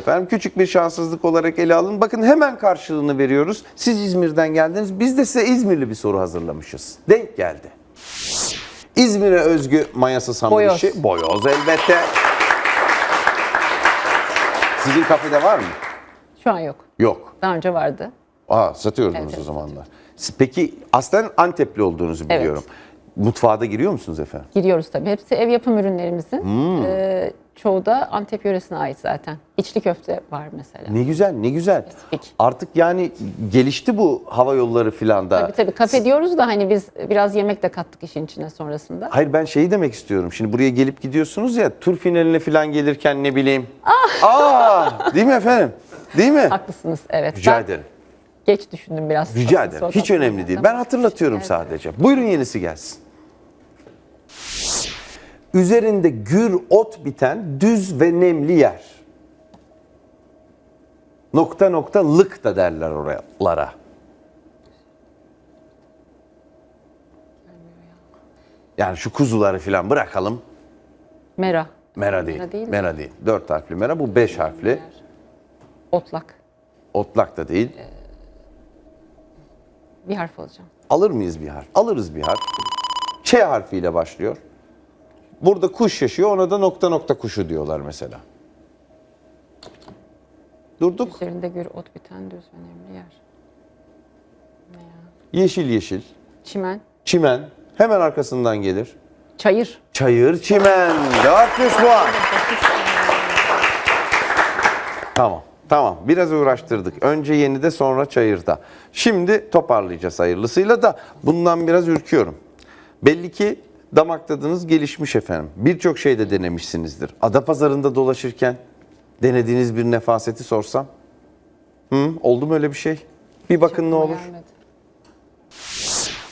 Efendim küçük bir şanssızlık olarak ele alın. Bakın hemen karşılığını veriyoruz. Siz İzmir'den geldiniz. Biz de size İzmirli bir soru hazırlamışız. Denk geldi. İzmir'e özgü mayasız hamur Boyoz. Boyoz elbette. Sizin kafede var mı? Şu an yok. Yok. Daha önce vardı. Aa satıyordunuz Evet, o evet, zamanlar. Peki aslen Antepli olduğunuzu Evet. biliyorum. Mutfağa da giriyor musunuz efendim? Giriyoruz tabii. Hepsi ev yapım ürünlerimizin. Hmm. Ee, çoğu da Antep yöresine ait zaten. İçli köfte var mesela. Ne güzel, ne güzel. Spesifik. Artık yani gelişti bu hava yolları filan da. Tabii tabii kafe diyoruz da hani biz biraz yemek de kattık işin içine sonrasında. Hayır ben şeyi demek istiyorum. Şimdi buraya gelip gidiyorsunuz ya tur finaline falan gelirken ne bileyim. Aa, değil mi efendim? Değil mi? Haklısınız evet. Rica Ben ederim. Geç düşündüm biraz. Rica ederim. Hiç önemli değil. Ben hatırlatıyorum Evet. sadece. Buyurun yenisi gelsin. Üzerinde gür ot biten düz ve nemli yer. Nokta nokta lık da derler oralara. Yani şu kuzuları falan bırakalım. Mera. Mera değil. Mera değil mi? Mera değil. Dört harfli mera. Bu beş harfli. Otlak. Otlak da değil. Bir harf alacağım. Alır mıyız bir harf? Alırız bir harf. Ç harfiyle başlıyor. Burada kuş yaşıyor, ona da nokta nokta kuşu diyorlar mesela. Durduk. Üzerinde gür ot biten düz önemli yer. Yeşil yeşil. Çimen. Çimen. Hemen arkasından gelir. Çayır. Çayır çimen. 400 puan. Tamam. Tamam. Biraz uğraştırdık. Önce yenide sonra çayırda. Şimdi toparlayacağız hayırlısıyla da bundan biraz ürküyorum. Belli ki damak tadınız gelişmiş efendim. Birçok şeyde denemişsinizdir. Adapazarı'nda dolaşırken denediğiniz bir nefaseti sorsam. Hı, oldu mu öyle bir şey? Bir bakın ne olur. Gelmedi.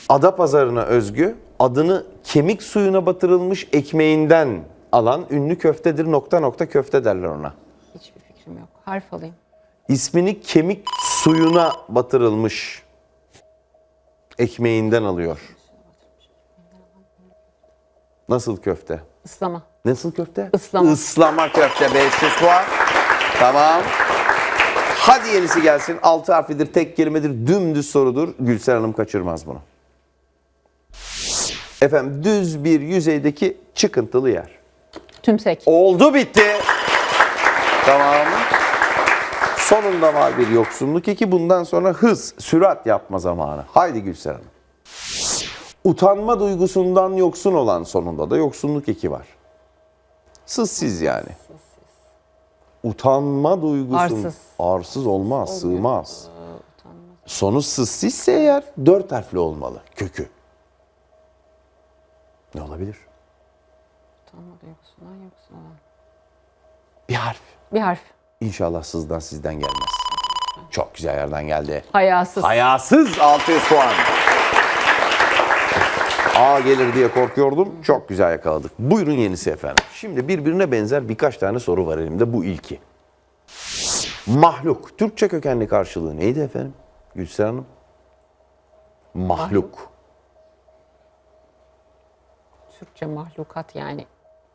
Adapazarı'na özgü adını kemik suyuna batırılmış ekmeğinden alan ünlü köftedir nokta nokta köfte derler ona. Hiçbir fikrim yok. Harf alayım. İsmini kemik suyuna batırılmış ekmeğinden alıyor. Nasıl köfte? Islama. Nasıl köfte? Islama. Islama köfte 500 puan. Tamam. Hadi yenisi gelsin. Altı harflidir, tek kelimedir, dümdüz sorudur. Gülser Hanım kaçırmaz bunu. Efendim düz bir yüzeydeki çıkıntılı yer. Tümsek. Oldu bitti. Tamam. Sonunda var bir yoksunluk eki. Bundan sonra hız, sürat yapma zamanı. Haydi Gülser Hanım. Utanma duygusundan yoksun olan sonunda da yoksunluk eki var. Sızsız yani. Utanma duygusun. Arsız. Arsız olmaz, sığmaz. Sonu sızsizse eğer dört harfli olmalı kökü. Ne olabilir? Utanma duygusundan yoksun olan. Bir harf. Bir harf. İnşallah sızdan sizden gelmez. Çok güzel yerden geldi. Hayasız. Hayasız 600 puan. A gelir diye korkuyordum. Çok güzel yakaladık. Buyurun yenisi efendim. Şimdi birbirine benzer birkaç tane soru var elimde. Bu ilki. Mahluk. Türkçe kökenli karşılığı neydi efendim? Gülser Hanım. Mahluk. Türkçe mahlukat yani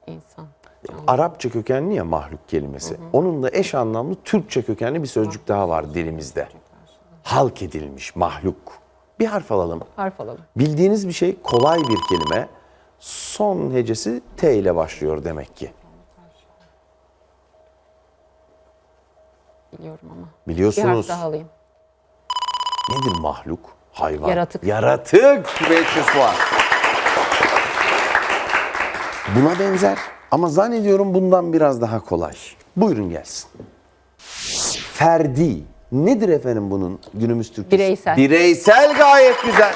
insan. canlı. Arapça kökenli ya mahluk kelimesi. Onunla eş anlamlı Türkçe kökenli bir sözcük daha var dilimizde. Halk edilmiş mahluk. Bir harf alalım. Harf alalım. Bildiğiniz bir şey kolay bir kelime. Son hecesi T ile başlıyor demek ki. Biliyorum ama. Bir harf Biliyorsunuz daha alayım. nedir mahluk? Hayvan. Yaratık. Yaratık. 500 puan. Buna benzer ama zannediyorum bundan biraz daha kolay. Buyurun gelsin. Ferdi. Nedir efendim bunun günümüz Türkçesi? Bireysel. Bireysel gayet güzel.